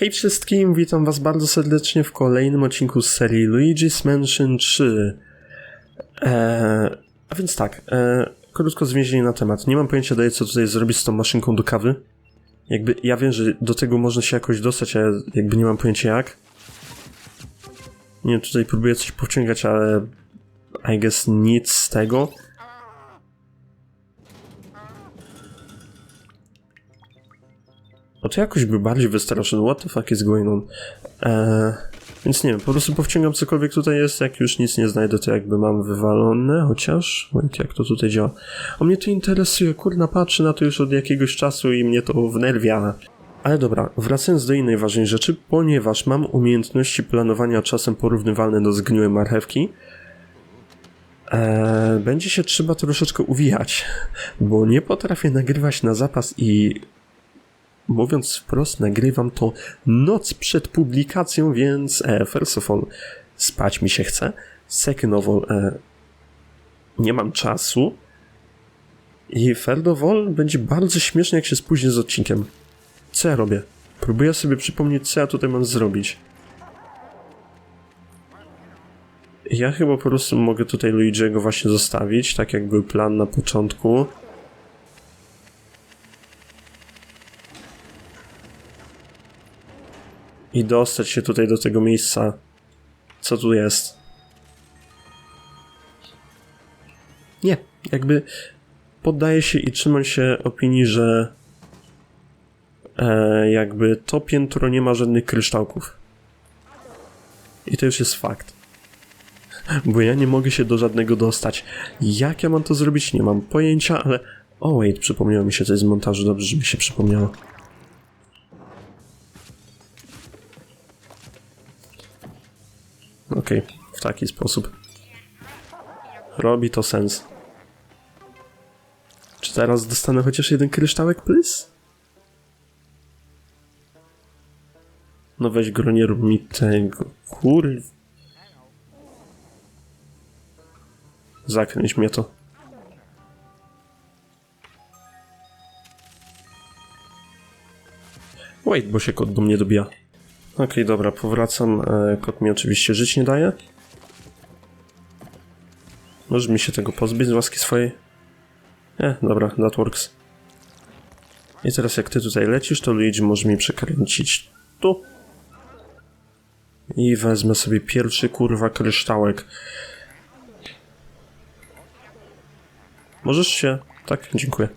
Hej wszystkim, witam was bardzo serdecznie w kolejnym odcinku z serii Luigi's Mansion 3. Eee, a więc tak, eee, krótko zwięźlenie na temat. Nie mam pojęcia daję co tutaj zrobić z tą maszynką do kawy. Jakby, ja wiem, że do tego można się jakoś dostać, ale jakby nie mam pojęcia jak. Nie tutaj próbuję coś powciągać, ale I guess nic z tego. No to jakoś by bardziej wystraszył. What the fuck is going on? Eee, więc nie wiem, po prostu powciągam cokolwiek tutaj jest, jak już nic nie znajdę, to jakby mam wywalone, chociaż... Wait, jak to tutaj działa? O mnie to interesuje, kurna, patrzę na to już od jakiegoś czasu i mnie to wnerwia. Ale dobra, wracając do innej ważnej rzeczy, ponieważ mam umiejętności planowania czasem porównywalne do zgniłej marchewki, Eee, będzie się trzeba troszeczkę uwijać, bo nie potrafię nagrywać na zapas i mówiąc wprost, nagrywam to noc przed publikacją, więc e, first of all, spać mi się chce. Second of all, e, nie mam czasu. I third of all, będzie bardzo śmiesznie, jak się spóźnię z odcinkiem. Co ja robię? Próbuję sobie przypomnieć, co ja tutaj mam zrobić. Ja chyba po prostu mogę tutaj Luigi'ego właśnie zostawić, tak jak był plan na początku. I dostać się tutaj do tego miejsca. Co tu jest? Nie, jakby poddaję się i trzymam się opinii, że e, jakby to piętro nie ma żadnych kryształków. I to już jest fakt. Bo ja nie mogę się do żadnego dostać. Jak ja mam to zrobić? Nie mam pojęcia, ale... O, wait, przypomniało mi się coś z montażu. Dobrze, że mi się przypomniało. Okej, okay, w taki sposób. Robi to sens. Czy teraz dostanę chociaż jeden kryształek, please? No weź gro, nie rób mi tego. Kurw. Zakręć mnie to. Wait, bo się kot do mnie dobija. Okej, okay, dobra, powracam. E, kot mi oczywiście żyć nie daje. Możesz mi się tego pozbyć z łaski swojej? Nie, dobra, that works. I teraz jak ty tutaj lecisz, to Luigi może mi przekręcić tu. I wezmę sobie pierwszy kurwa kryształek. Możesz się... Tak, dziękuję.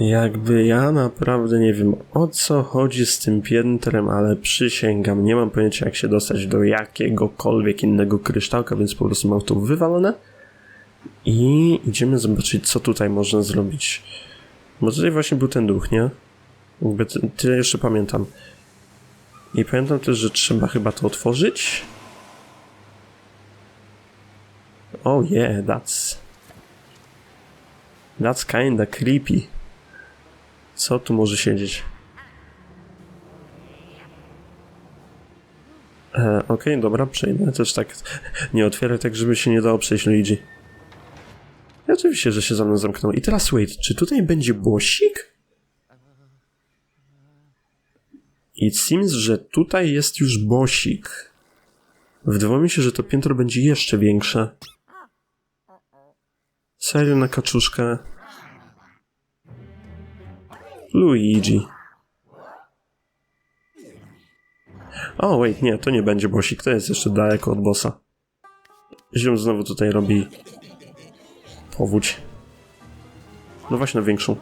Jakby ja naprawdę nie wiem o co chodzi z tym piętrem, ale przysięgam, nie mam pojęcia jak się dostać do jakiegokolwiek innego kryształka, więc po prostu mam to wywalone. I idziemy zobaczyć co tutaj można zrobić. Bo tutaj właśnie był ten duch, nie? Jakby tyle jeszcze pamiętam. I pamiętam też, że trzeba chyba to otworzyć. Oh yeah, that's... That's kinda creepy. Co tu może siedzieć? E, Okej, okay, dobra, przejdę. Też tak nie otwieraj tak, żeby się nie dało przejść Luigi. I oczywiście, że się za mną zamknął. I teraz wait, czy tutaj będzie bosik? It seems, że tutaj jest już bosik. Wydawało mi się, że to piętro będzie jeszcze większe. Serio na kaczuszkę. Luigi. O, wait, nie, to nie będzie bosik, to jest jeszcze daleko od bossa. Ziom znowu tutaj robi powódź. No właśnie na większą.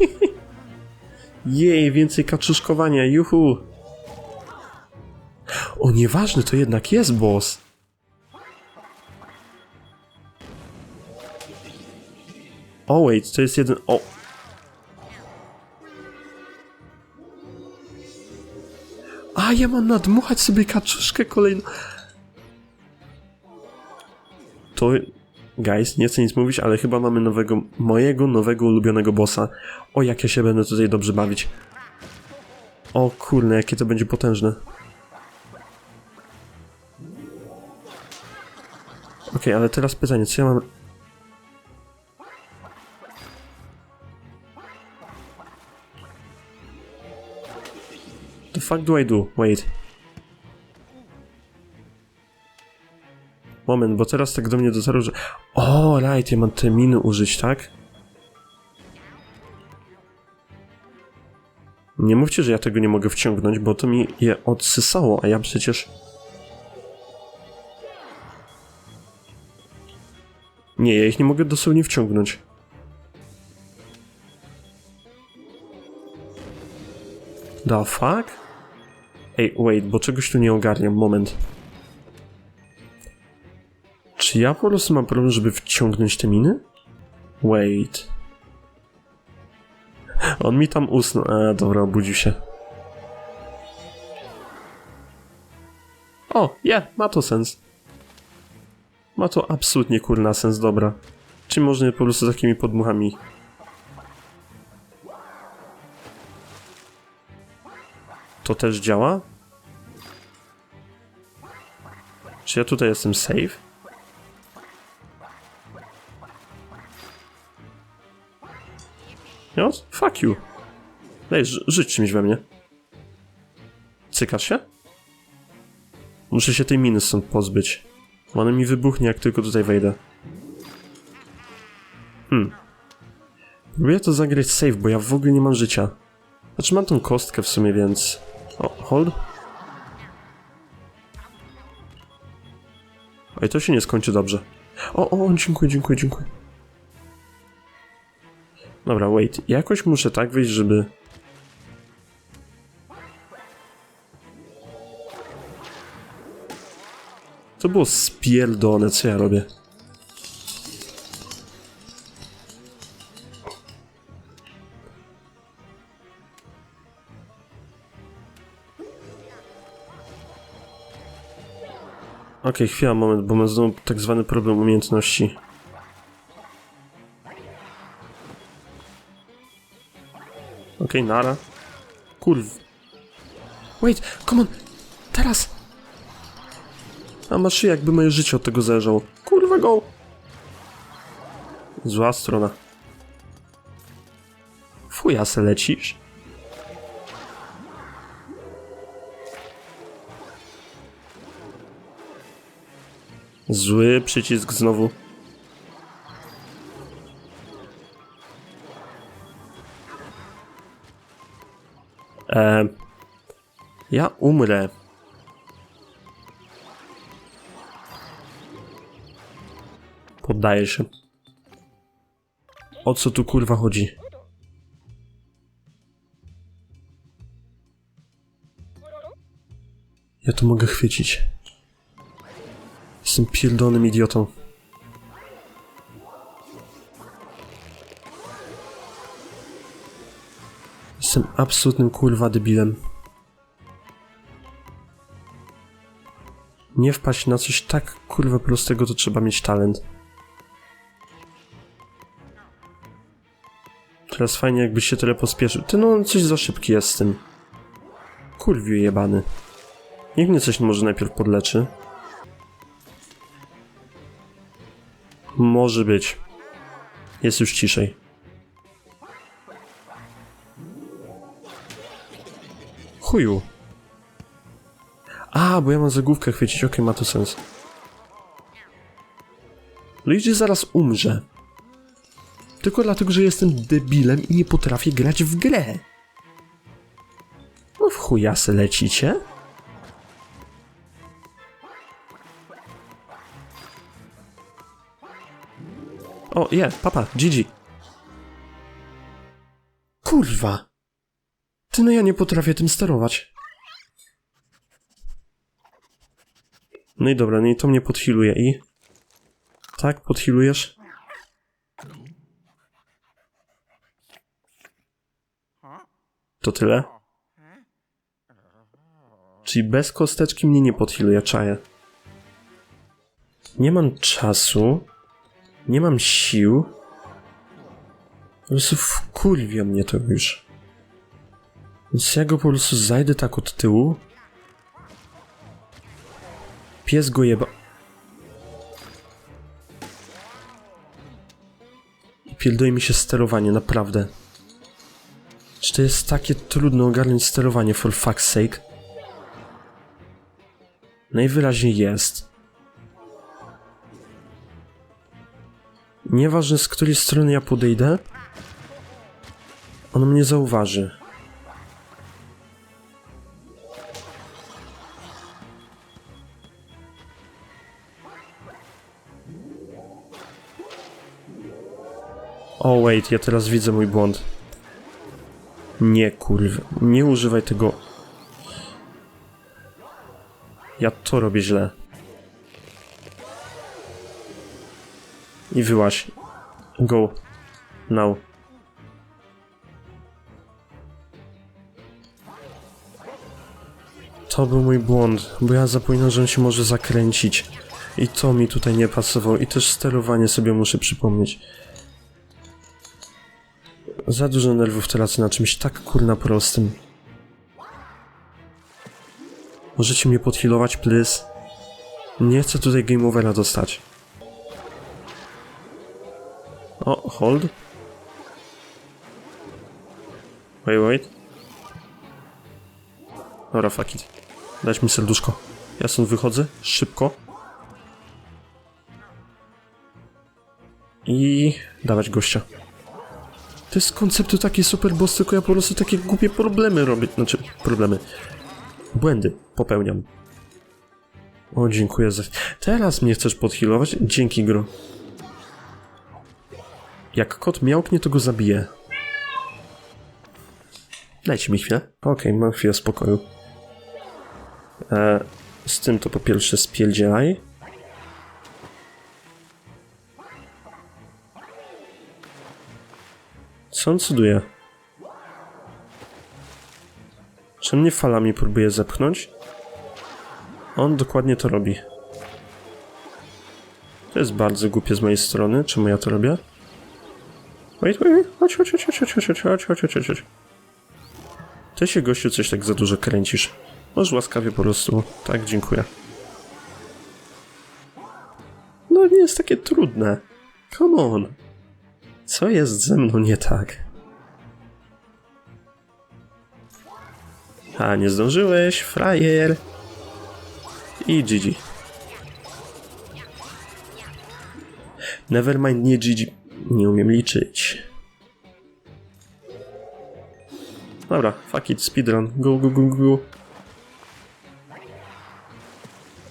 Jej, więcej kaczuszkowania, juhu! O, nieważne, to jednak jest boss. O, wait, to jest jeden... O! A, ja mam nadmuchać sobie kaczuszkę kolejną. To... Guys, nie chcę nic mówić, ale chyba mamy nowego, mojego nowego ulubionego bossa. O, jak ja się będę tutaj dobrze bawić. O kurne, jakie to będzie potężne. Okej, okay, ale teraz pytanie, co ja mam fuck do I do? Wait. Moment, bo teraz tak do mnie dotarło, że... O, right, ja mam te miny użyć, tak? Nie mówcie, że ja tego nie mogę wciągnąć, bo to mi je odsysało, a ja przecież... Nie, ja ich nie mogę dosłownie wciągnąć. The fuck? Ej, wait, bo czegoś tu nie ogarniam, moment. Czy ja po prostu mam problem, żeby wciągnąć te miny? Wait. On mi tam usnął. A, dobra, obudził się. O, je, ma to sens. Ma to absolutnie kurna sens, dobra. Czy można po prostu takimi podmuchami To też działa? Czy ja tutaj jestem safe? No, fuck you. Daj, ży żyć czymś we mnie. Cykasz się? Muszę się tej miny stąd pozbyć. Ona mi wybuchnie, jak tylko tutaj wejdę. Hmm. Próbuję to zagrać safe, bo ja w ogóle nie mam życia. Znaczy mam tą kostkę w sumie, więc... O, hold. Oj, to się nie skończy dobrze. O, o, dziękuję, dziękuję, dziękuję. Dobra, wait. Jakoś muszę tak wyjść, żeby... To było spierdolone, co ja robię. Okej, chwila, moment, bo mam znowu tak zwany problem umiejętności. Okej, nara. Kurw. Wait, come on! Teraz! A masz jakby moje życie od tego zależało. Kurwa go! Zła strona. Fuja se lecisz? Zły przycisk znowu. E, ja umrę. Poddaję się. O co tu kurwa chodzi? Ja to mogę chwycić. Jestem pierdolonym idiotą. Jestem absolutnym kurwa debilem. Nie wpaść na coś tak kurwa prostego, to trzeba mieć talent. Teraz fajnie jakbyś się tyle pospieszył. Ty no, coś za szybki jest z tym. Kurwiu jebany. Niech mnie coś może najpierw podleczy. Może być. Jest już ciszej. Chuju. A, bo ja mam zagłówkę chwycić, okej, ma to sens. Luigi zaraz umrze. Tylko dlatego, że jestem debilem i nie potrafię grać w grę. No w chujasy lecicie? O, je, papa, GG. Kurwa. Ty no ja nie potrafię tym sterować. No i dobra, no i to mnie podhiluje i... Tak, podhilujesz? To tyle? Czyli bez kosteczki mnie nie podhiluje, czaję. Nie mam czasu. Nie mam sił. Po prostu wkurwia mnie to już. Więc ja go po prostu zajdę tak od tyłu. Pies go jeba... I pierdoli mi się sterowanie, naprawdę. Czy to jest takie trudno ogarnąć sterowanie, for fuck's sake? Najwyraźniej jest. Nieważne z której strony ja podejdę, on mnie zauważy. O wait, ja teraz widzę mój błąd. Nie kurwa, nie używaj tego. Ja to robię źle. I wyłaś. Go. Now. To był mój błąd, bo ja zapominam, że on się może zakręcić. I to mi tutaj nie pasowało. I też sterowanie sobie muszę przypomnieć. Za dużo nerwów tracę na czymś tak kurna prostym. Możecie mnie podhealować, please? Nie chcę tutaj game overa dostać. O, hold. Wait, wait. Dobra, fuck it. Dać mi serduszko. Ja stąd wychodzę, szybko. I dawać gościa. To jest konceptu taki super boss, tylko ja po prostu takie głupie problemy robię. Znaczy, problemy. Błędy popełniam. O, dziękuję za... Teraz mnie chcesz podhealować? Dzięki, gro. Jak kot miałknie, to go zabiję. Dajcie mi chwilę. Okej, mam chwilę spokoju. E, z tym to po pierwsze spierdzielaj. Co on cuduje? Czy mnie falami próbuje zepchnąć? On dokładnie to robi. To jest bardzo głupie z mojej strony. Czemu ja to robię? Wait, wait, chodź, chodź, chodź, chodź, chodź, chodź, chodź, chodź, chodź, chodź. Ty się, gościu, coś tak za dużo kręcisz. Może łaskawie po prostu. Tak, dziękuję. No nie jest takie trudne. Come on. Co jest ze mną nie tak? A, nie zdążyłeś, frajer. I GG. Nevermind, nie GG. Nie umiem liczyć. Dobra, fuck it, speedrun. Go, go, go, go.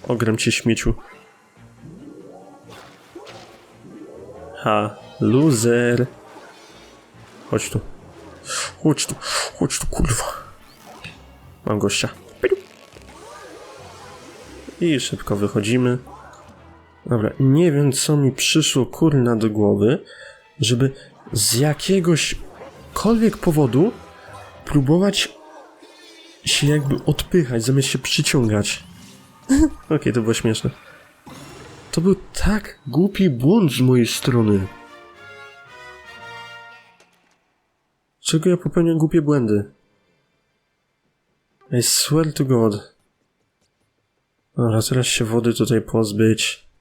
Ogram cię śmieciu. Ha, loser. Chodź tu. Chodź tu, chodź tu, kurwa. Mam gościa. I szybko wychodzimy. Dobra, nie wiem co mi przyszło kurna do głowy, żeby z jakiegośkolwiek powodu próbować się jakby odpychać, zamiast się przyciągać. Okej, to było śmieszne. To był tak głupi błąd z mojej strony. Czego ja popełniam głupie błędy? I swear to God. Dobra, teraz się wody tutaj pozbyć.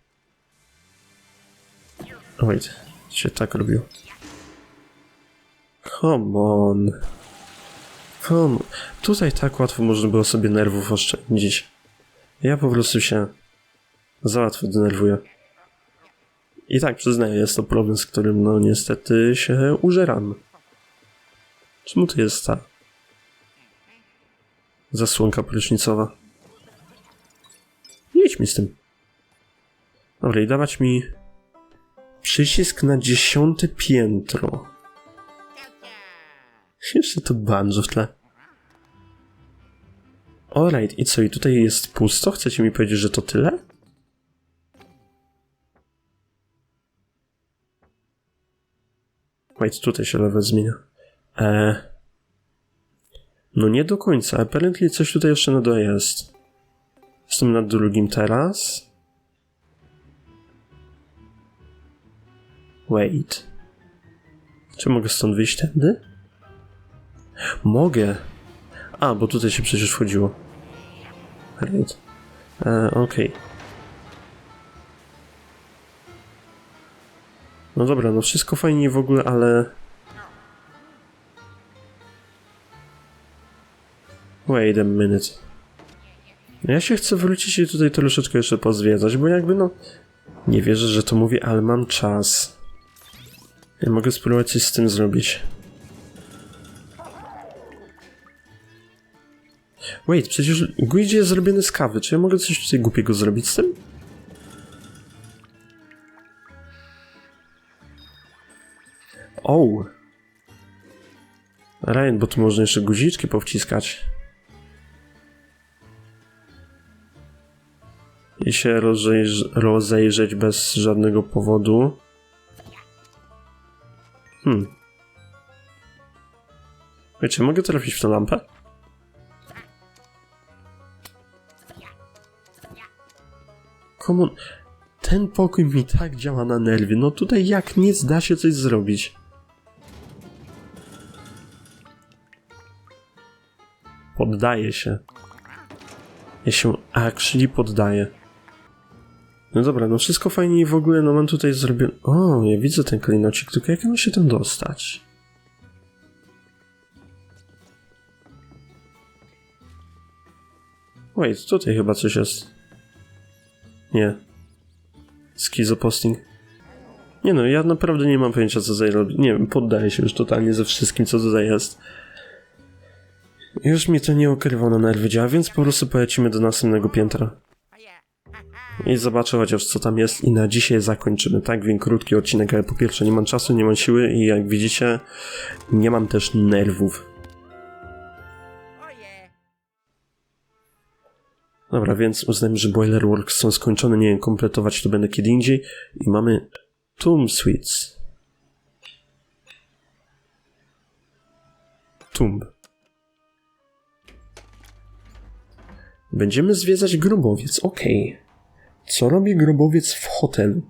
Wait, się tak robił. Come on. Come on. Tutaj tak łatwo można było sobie nerwów oszczędzić. Ja po prostu się za łatwo denerwuję. I tak przyznaję, jest to problem, z którym no niestety się użeram. Czemu to jest ta zasłonka prysznicowa? Jedź mi z tym. Dobra, i dawać mi przycisk na dziesiąte piętro. Jeszcze to banjo w tle. Alright, i co, i tutaj jest pusto? Chcecie mi powiedzieć, że to tyle? Wait, tutaj się level zmienia. Eee. No nie do końca. Apparently coś tutaj jeszcze na dole jest. Jestem na drugim teraz. Wait. Czy mogę stąd wyjść tędy? Mogę. A, bo tutaj się przecież wchodziło. Right. E, Okej. Okay. No dobra, no wszystko fajnie w ogóle, ale... Wait a minute. Ja się chcę wrócić i tutaj troszeczkę jeszcze pozwiedzać, bo jakby no... Nie wierzę, że to mówię, ale mam czas. Ja mogę spróbować coś z tym zrobić. Wait, przecież Guidzie jest zrobiony z kawy. Czy ja mogę coś tutaj głupiego zrobić z tym? O! Ryan, bo tu można jeszcze guziczki powciskać. I się rozejrz rozejrzeć bez żadnego powodu. Hmm. Wiecie, mogę trafić w tę lampę? Komu... Ten pokój mi tak działa na nerwy. No tutaj jak nic da się coś zrobić. Poddaję się. Ja się actually poddaję. No dobra, no wszystko fajnie i w ogóle, no mam tutaj zrobione... O, ja widzę ten klinocik, tylko jak mam się tam dostać? Wait, tutaj chyba coś jest. Nie. Schizoposting. Nie no, ja naprawdę nie mam pojęcia co tutaj robi. Nie wiem, poddaję się już totalnie ze wszystkim, co tutaj jest. Już mnie to nie okrywa na nerwy działa, więc po prostu polecimy do następnego piętra. I zobaczę chociaż co tam jest i na dzisiaj zakończymy. Tak, więc krótki odcinek, ale po pierwsze nie mam czasu, nie mam siły i jak widzicie nie mam też nerwów. Dobra, więc uznajmy, że Boiler Works są skończone, nie wiem, kompletować to będę kiedy indziej i mamy Tomb Suites. Tomb. Będziemy zwiedzać grobowiec, okej. Co robi grobowiec w hotelu?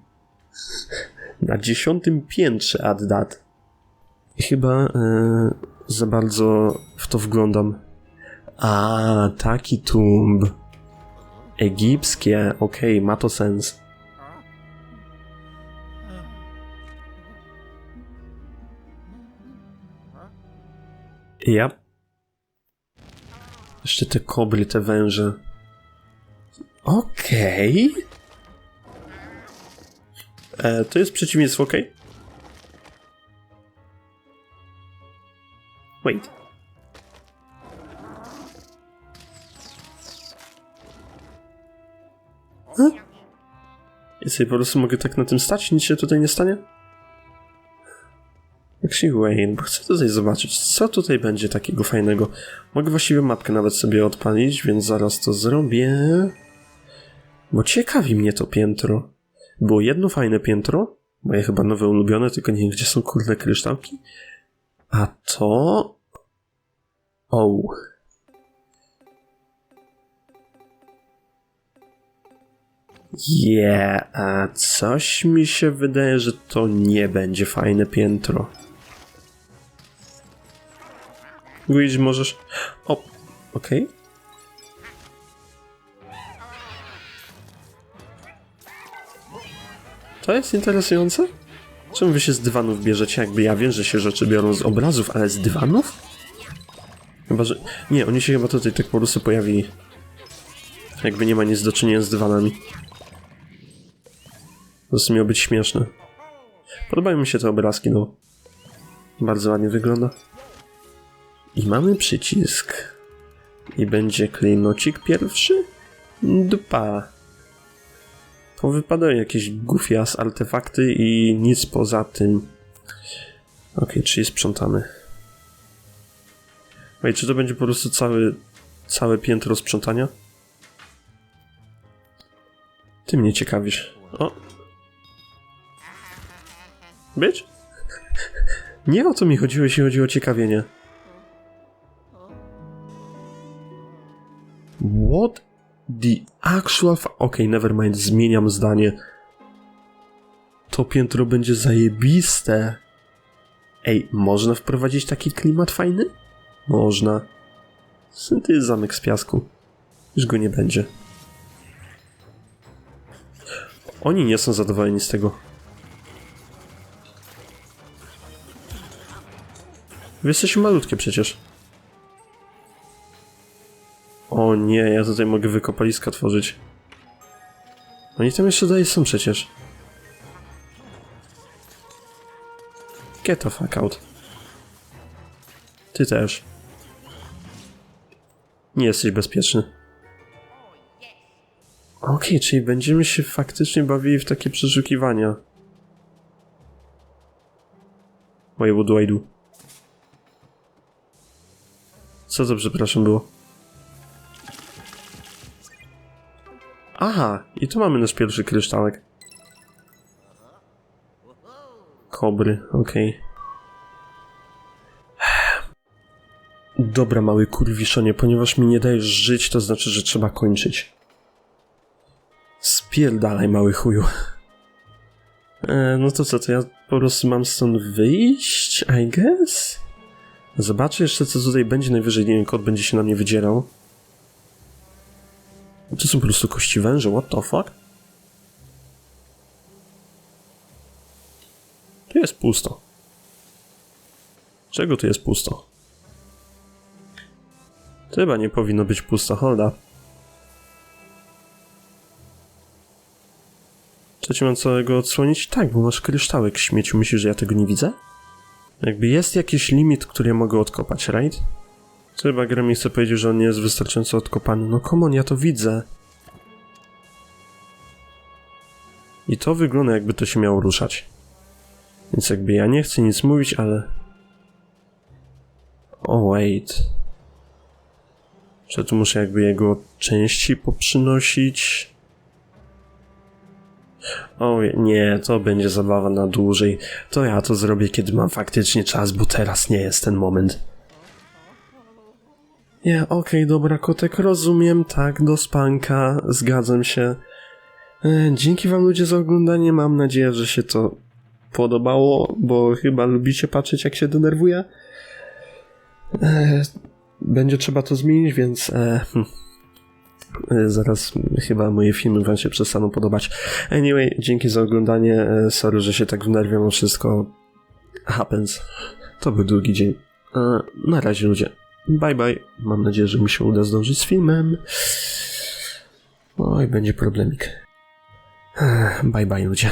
Na dziesiątym piętrze at that. Chyba e, za bardzo w to wglądam. A, taki tumb. Egipskie, okej, ma to sens. Ja. Jeszcze te kobry, te węże. Okej. E, To jest przeciwieństwo, okej? Wait. Huh? I sobie po prostu mogę tak na tym stać? Nic się tutaj nie stanie? Actually, Wayne, bo chcę tutaj zobaczyć, co tutaj będzie takiego fajnego. Mogę właściwie mapkę nawet sobie odpalić, więc zaraz to zrobię. Bo ciekawi mnie to piętro. Było jedno fajne piętro, moje chyba nowe ulubione, tylko nie wiem, gdzie są kurde kryształki. A to... O. Yeah, a coś mi się wydaje, że to nie będzie fajne piętro. Luigi, możesz... O, okej. To jest interesujące. Czemu wy się z dywanów bierzecie? Jakby ja wiem, że się rzeczy biorą z obrazów, ale z dywanów? Chyba, że... Nie, oni się chyba tutaj tak po prostu pojawili. Jakby nie ma nic do czynienia z dywanami. Prostu miało być śmieszne. Podobają mi się te obrazki, no. Bardzo ładnie wygląda. I mamy przycisk. I będzie klinocik pierwszy? Dupa. Powypadają jakieś gufias artefakty i nic poza tym. Ok, czyli sprzątamy. Ej, czy to będzie po prostu cały, całe piętro sprzątania? Ty mnie ciekawisz. O! Być? Nie o to mi chodziło, jeśli chodzi o ciekawienie. What the actual... Okej, never mind, zmieniam zdanie. To piętro będzie zajebiste. Ej, można wprowadzić taki klimat fajny? Można. To jest zamek z piasku. Już go nie będzie. Oni nie są zadowoleni z tego. Wy jesteście malutkie przecież. O nie, ja tutaj mogę wykopaliska tworzyć. Oni tam jeszcze dalej są przecież. Get the fuck out. Ty też. Nie jesteś bezpieczny. Okej, czyli będziemy się faktycznie bawili w takie przeszukiwania. Moje do? Co to przepraszam było? Aha, i tu mamy nasz pierwszy kryształek. Kobry, okej. Dobra, mały kurwiszonie, ponieważ mi nie dajesz żyć, to znaczy, że trzeba kończyć. Spierdalaj, mały chuju. E, no to co, to ja po prostu mam stąd wyjść, I guess? Zobaczę jeszcze, co tutaj będzie. Najwyżej, nie wiem, kot będzie się na mnie wydzierał. To są po prostu kości węże, what the fuck? Tu jest pusto. Czego tu jest pusto? To chyba nie powinno być pusto, holda. Co ci mam całego odsłonić? Tak, bo masz kryształek śmieciu. Myślisz, że ja tego nie widzę? Jakby jest jakiś limit, który ja mogę odkopać, right? Chyba chce powiedzieć, że on nie jest wystarczająco odkopany. No come on, ja to widzę. I to wygląda jakby to się miało ruszać. Więc jakby ja nie chcę nic mówić, ale... O, wait. Że tu muszę jakby jego części poprzynosić. O nie, to będzie zabawa na dłużej. To ja to zrobię, kiedy mam faktycznie czas, bo teraz nie jest ten moment. Nie, okej, dobra, kotek, rozumiem, tak, do spanka, zgadzam się. E, Dzięki wam ludzie za oglądanie, mam nadzieję, że się to podobało, bo chyba lubicie patrzeć jak się denerwuję. E, Będzie trzeba to zmienić, więc e, hm. E, zaraz chyba moje filmy wam się przestaną podobać. Anyway, dzięki za oglądanie, E, sorry, że się tak wnerwiam, o wszystko happens. To był długi dzień. E, Na razie ludzie. Bye bye. Mam nadzieję, że mi się uda zdążyć z filmem. Oj, będzie problemik. Bye bye ludzie.